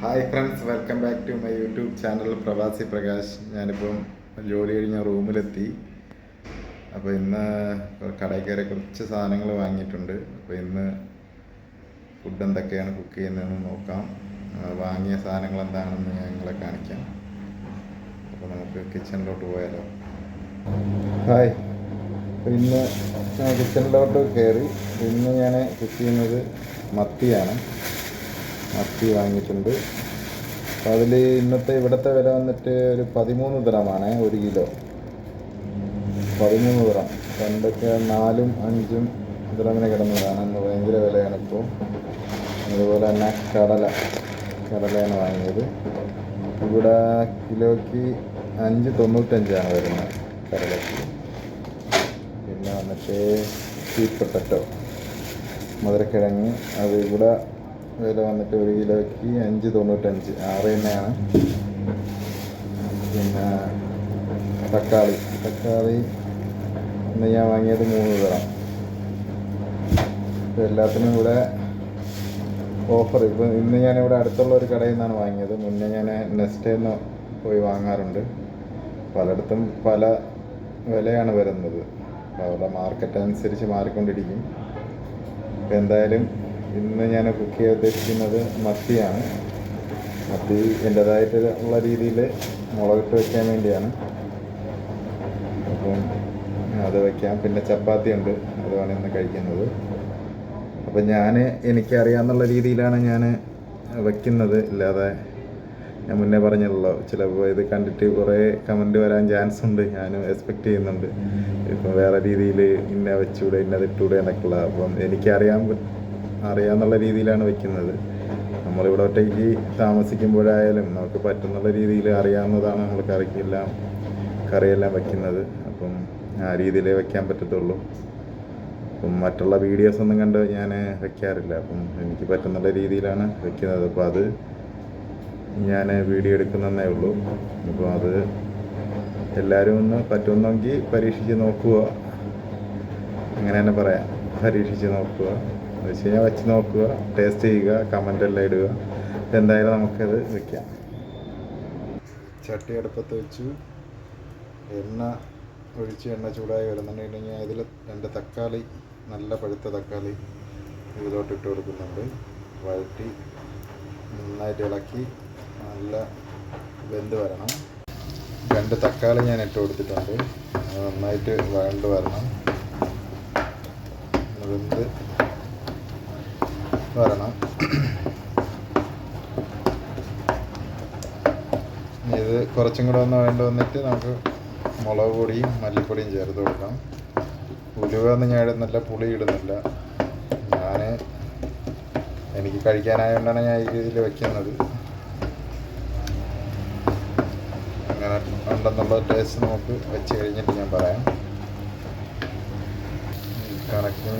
Hi friends welcome back to my YouTube channel Pravasi Prakash. ഞാനിപ്പം ജോലി കഴിഞ്ഞ റൂമിലെത്തി. അപ്പോൾ ഇന്ന് കടയിൽ കയറി കുറച്ച് സാധനങ്ങൾ വാങ്ങിയിട്ടുണ്ട്. അപ്പോൾ ഇന്ന് ഫുഡ് എന്തൊക്കെയാണ് കുക്ക് ചെയ്യുന്നതെന്ന് നോക്കാം. വാങ്ങിയ സാധനങ്ങൾ എന്താണെന്ന് ഞാൻ നിങ്ങളെ കാണിക്കാം. അപ്പോൾ നമുക്ക് കിച്ചണിലോട്ട് പോയാലോ. ഹായ് ഇന്ന് കിച്ചണിലോട്ട് കയറി ഇന്ന് ഞാൻ കുക്ക് ചെയ്യുന്നത് മത്തിയാണ്. മത്തി വാങ്ങിയിട്ടുണ്ട്. അപ്പോൾ അതിൽ ഇന്നത്തെ ഇവിടുത്തെ വില വന്നിട്ട് ഒരു പതിമൂന്ന് ഗ്രാമാണ് ഒരു കിലോ. പതിമൂന്ന് ഗ്രാം. പണ്ടൊക്കെ നാലും അഞ്ചും ഗ്രാമിനെ കിടന്നതാണ്. അന്ന് ഭയങ്കര വിലയാണ് ഇപ്പോൾ അതുപോലെ തന്നെ കടല. കടലയാണ് വാങ്ങിയത്. ഇവിടെ കിലോയ്ക്ക് അഞ്ച് തൊണ്ണൂറ്റഞ്ചാണ് വരുന്നത് കടലയ്ക്ക്. വന്നിട്ട് സ്വീറ്റ് പൊട്ടറ്റോ മധുരക്കിഴങ്ങ് അത് ഇവിടെ വില വന്നിട്ട് ഒരു കിലോയ്ക്ക് അഞ്ച് തൊണ്ണൂറ്റഞ്ച്. ആറ് തന്നെയാണ് പിന്നെ തക്കാളി. തക്കാളി ഇന്ന് ഞാൻ വാങ്ങിയത് മൂന്ന് തരാം. എല്ലാത്തിനും ഇവിടെ ഓഫർ. ഇപ്പം ഇന്ന് ഞാൻ ഇവിടെ അടുത്തുള്ള ഒരു കടയിൽ നിന്നാണ് വാങ്ങിയത്. മുന്നേ ഞാൻ നെസ്റ്റേ നിന്ന് പോയി വാങ്ങാറുണ്ട്. പലയിടത്തും പല വിലയാണ് വരുന്നത്. അപ്പോൾ അവിടെ മാർക്കറ്റ് അനുസരിച്ച് മാറിക്കൊണ്ടിരിക്കും. ഇപ്പം എന്തായാലും ഇന്ന് ഞാൻ കുക്ക് ചെയ്യാൻ ഉദ്ദേശിക്കുന്നത് മത്തിയാണ്. മത്തി എന്റെതായിട്ടുള്ള രീതിയിൽ മുളകിട്ട് വയ്ക്കാൻ വേണ്ടിയാണ്. അപ്പം അത് വയ്ക്കാം പിന്നെ ചപ്പാത്തി ഉണ്ട്. അതുമാണ് ഇന്ന് കഴിക്കുന്നത്. അപ്പം ഞാൻ എനിക്കറിയാമെന്നുള്ള രീതിയിലാണ് ഞാൻ വയ്ക്കുന്നത് ഇല്ലാതെ ഞാൻ മുന്നേ പറഞ്ഞല്ലോ ചിലപ്പോൾ ഇത് കണ്ടിട്ട് കുറേ കമന്റ് വരാൻ ചാൻസ് ഉണ്ട്. ഞാനും എക്സ്പെക്റ്റ് ചെയ്യുന്നുണ്ട്. ഇപ്പം വേറെ രീതിയിൽ ഇന്ന വെച്ചൂടെ ഇന്നത് ഇട്ടൂടെ എന്നൊക്കെയുള്ള അപ്പം എനിക്കറിയാൻ അറിയാമെന്നുള്ള രീതിയിലാണ് വെക്കുന്നത്. നമ്മളിവിടെ ഒറ്റയ്ക്ക് താമസിക്കുമ്പോഴായാലും നമുക്ക് പറ്റുന്നുള്ള രീതിയിൽ അറിയാവുന്നതാണ് നമ്മൾ കറിക്കെല്ലാം കറിയെല്ലാം വെക്കുന്നത്. അപ്പം ആ രീതിയിലേ വെക്കാൻ പറ്റത്തുള്ളൂ. അപ്പം മറ്റുള്ള വീഡിയോസ് ഒന്നും കണ്ട് ഞാൻ വെക്കാറില്ല. അപ്പം എനിക്ക് പറ്റുന്നുള്ള രീതിയിലാണ് വെക്കുന്നത്. അപ്പോൾ അത് ഞാൻ വീഡിയോ എടുക്കുന്നതേ ഉള്ളൂ. അപ്പോൾ അത് എല്ലാവരും ഒന്ന് പറ്റുമെന്നെങ്കിൽ പരീക്ഷിച്ച് നോക്കുക. അങ്ങനെ തന്നെ പറയാം. പരീക്ഷിച്ച് നോക്കുക. എന്ന് വെച്ച് കഴിഞ്ഞാൽ വെച്ച് നോക്കുക. ടേസ്റ്റ് ചെയ്യുക. കമന്റ് എല്ലാം ഇടുക. എന്തായാലും നമുക്കത് വയ്ക്കാം ചട്ടി അടുപ്പത്ത് വെച്ചു. എണ്ണ ഒഴിച്ച് എണ്ണ ചൂടായി വരുന്നുണ്ടെങ്കിൽ ഇതിൽ രണ്ട് തക്കാളി നല്ല പഴുത്ത തക്കാളി ഇതിലോട്ട് ഇട്ട് കൊടുക്കുന്നുണ്ട്. വഴറ്റി നന്നായിട്ട് ഇളക്കി നല്ല വെന്ത് വരണം. രണ്ട് തക്കാളി ഞാൻ ഇട്ട് കൊടുത്തിട്ടുണ്ട്. നന്നായിട്ട് വഴണ്ട് വരണം. വെന്ത് വരണം. ഇത് കുറച്ചും കൂടെ ഒന്ന് വേണ്ട വന്നിട്ട് നമുക്ക് മുളക് പൊടിയും മല്ലിപ്പൊടിയും ചേർത്ത് കൊടുക്കാം. ഉലുവ ഒന്നും ഞാൻ ഇടുന്നില്ല പുളി ഇടുന്നില്ല. ഞാൻ എനിക്ക് കഴിക്കാനായതുകൊണ്ടാണ് ഞാൻ ഈ രീതിയിൽ വെക്കുന്നത് അങ്ങനെ ഉണ്ടെന്നുള്ള ടേസ്റ്റ് നമുക്ക് വെച്ച് കഴിഞ്ഞിട്ട് ഞാൻ പറയാം. കണക്കിന്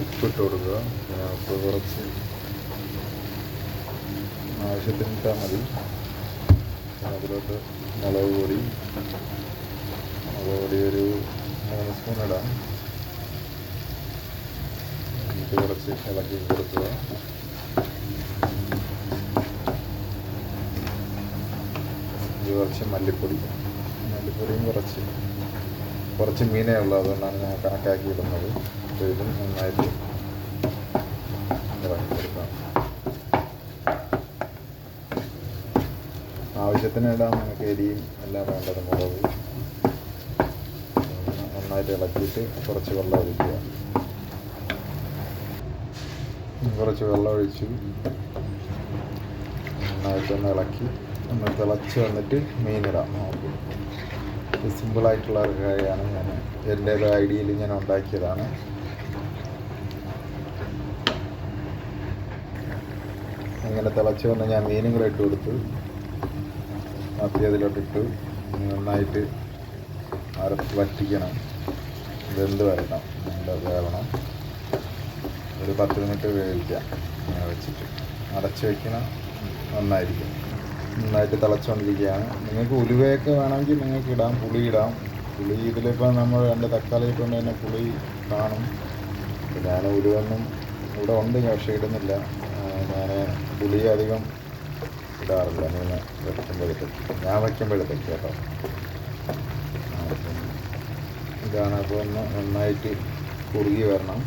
ഉപ്പിട്ട് കൊടുക്കുക. ഉപ്പ് കുറച്ച് ആവശ്യത്തിന് ഇട്ടാൽ മതി. അതിലോട്ട് മുളക് പൊടി. മുളക് പൊടി ഒരു മൂന്ന് സ്പൂൺ ഇടാം. എന്നിട്ട് കുറച്ച് ഇളക്കി കൊടുക്കുക. ഇത് കുറച്ച് മല്ലിപ്പൊടി. മല്ലിപ്പൊടിയും കുറച്ച് കുറച്ച് മീനേ ഉള്ളൂ അതുകൊണ്ടാണ് ഞാൻ കണക്കാക്കി ഇടുന്നത് അപ്പോൾ ഇതും നന്നായിട്ട് ആവശ്യത്തിന് ഇടാം നമുക്ക് എരിയും എല്ലാം വേണ്ടത് മുളക്. നന്നായിട്ട് ഇളക്കിയിട്ട് കുറച്ച് വെള്ളം ഒഴിക്കുക. കുറച്ച് വെള്ളം ഒഴിച്ചു നന്നായിട്ടൊന്ന് ഇളക്കി ഒന്ന് തിളച്ച് വന്നിട്ട് മീനിടാം നമുക്ക് സിമ്പിളായിട്ടുള്ള ഒരു കാര്യമാണ്. ഞാൻ എന്റേത് ഐഡിയയിൽ ഞാൻ ഉണ്ടാക്കിയതാണ്. ഇങ്ങനെ തിളച്ച് വന്ന് ഞാൻ മീനും കൂടെ ഇട്ട് കൊടുത്തു. മത്തി അതിലോട്ടിട്ടു നന്നായിട്ട് അരച്ച് വറ്റിക്കണം. വെന്ത് വരണം. നല്ല വേവണം. ഒരു പത്ത് മിനിറ്റ് വേവിക്കാം. വെച്ചിട്ട്. അടച്ച് വയ്ക്കണം നന്നായിരിക്കും. നന്നായിട്ട് തിളച്ചുകൊണ്ടിരിക്കുകയാണ് നിങ്ങൾക്ക് ഉലുവയൊക്കെ വേണമെങ്കിൽ നിങ്ങൾക്ക് ഇടാം പുളി ഇടാം. പുളി ഇതിലിപ്പോൾ നമ്മൾ രണ്ട് തക്കാളി ഇട്ടുകൊണ്ട് തന്നെ പുളി കാണും. ഞാൻ ഉലുവൊന്നും ഇവിടെ ഉണ്ട് പക്ഷേ ഇടുന്നില്ല. ഞാൻ പുളി അധികം ഇടാറില്ല മീൻ വെക്കുമ്പോഴത്തേക്ക്. ഞാൻ വയ്ക്കുമ്പോഴത്തേക്ക് കേട്ടോ. ഇതാണ് അപ്പോൾ ഒന്ന് നന്നായിട്ട് കുറുകി വരണം.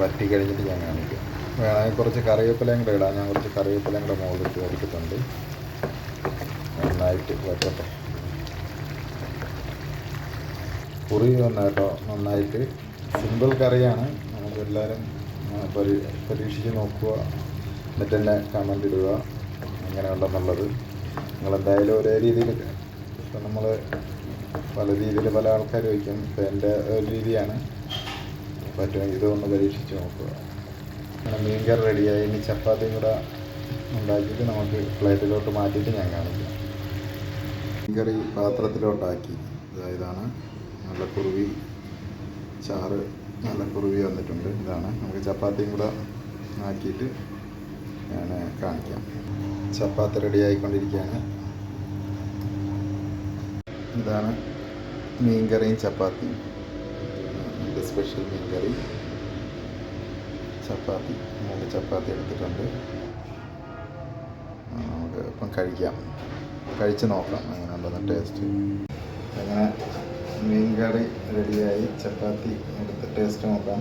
വറ്റി കഴിഞ്ഞിട്ട് ഞാൻ കാണിക്കാം. വേണമെങ്കിൽ കുറച്ച് കറിവേപ്പിലയും കൂടെ ഇടാം. ഞാൻ കുറച്ച് കറിവേപ്പിലയും കൂടെ മുകളിലിട്ട് എടുത്തിട്ടുണ്ട് നന്നായിട്ട് വെക്കട്ടെ കുറി വന്ന കേട്ടോ നന്നായിട്ട്. സിമ്പിൾ കറിയാണ്. നമുക്ക് എല്ലാവരും പരീ പരീക്ഷിച്ച് നോക്കുക. എന്നിട്ട് തന്നെ കമന്റ് ഇടുക എങ്ങനെയുണ്ടെന്നുള്ളത് നിങ്ങളെന്തായാലും ഒരേ രീതിയിൽ ഇപ്പം നമ്മൾ പല രീതിയിൽ പല ആൾക്കാർ വയ്ക്കും. ഇപ്പം എന്റെ ഒരു രീതിയാണ്. പറ്റുമെങ്കിൽ ഇതൊന്ന് പരീക്ഷിച്ച് നോക്കുക. അങ്ങനെ മീൻകറി റെഡിയായി. ഇനി ചപ്പാത്തിയും കൂടെ ഉണ്ടാക്കിയിട്ട് നമുക്ക് പ്ലേറ്റിലോട്ട് മാറ്റിയിട്ട് ഞാൻ കാണിക്കാം. മീൻ കറി പാത്രത്തിലോട്ടാക്കി. ഇതാ ഇതാണ് നല്ല കുറുവി ചാറ് നല്ല കുറുവി വന്നിട്ടുണ്ട്. ഇതാണ്. നമുക്ക് ചപ്പാത്തിയും കൂടെ ആക്കിയിട്ട് ഞാൻ കാണിക്കാം. ചപ്പാത്തി റെഡി ആയിക്കൊണ്ടിരിക്കുകയാണ് ഇതാണ് മീൻകറിയും ചപ്പാത്തിയും. സ്പെഷ്യൽ മീൻ മീൻകറി. ചപ്പാത്തി മൂന്ന് ചപ്പാത്തി എടുത്തിട്ടുണ്ട്. നമുക്ക് ഇപ്പം കഴിക്കാം. കഴിച്ച് നോക്കാം അങ്ങനെ ഉണ്ടെന്ന് ടേസ്റ്റ് അങ്ങനെ മീൻ കറി റെഡിയായി ചപ്പാത്തി എടുത്ത് ടേസ്റ്റ് നോക്കാം.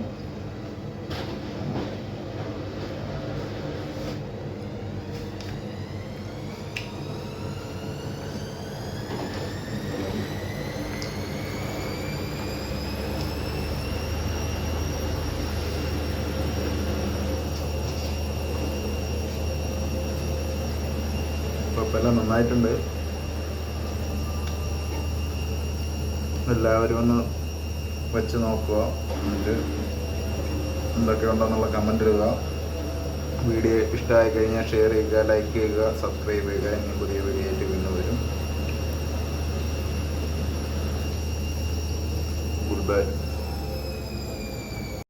കുഴപ്പമില്ല നന്നായിട്ടുണ്ട്. എല്ലാവരും ഒന്ന് വെച്ച് നോക്കുക എന്നിട്ട് എന്തൊക്കെ ഉണ്ടെന്നുള്ള കമന്റ് ഇടുക. വീഡിയോ ഇഷ്ടമായി കഴിഞ്ഞാൽ ഷെയർ ചെയ്യുക ലൈക്ക് ചെയ്യുക സബ്സ്ക്രൈബ് ചെയ്യുക ഇനിയും പുതിയ വീഡിയോ ആയിട്ട് വീണ്ടും വരും. Good bye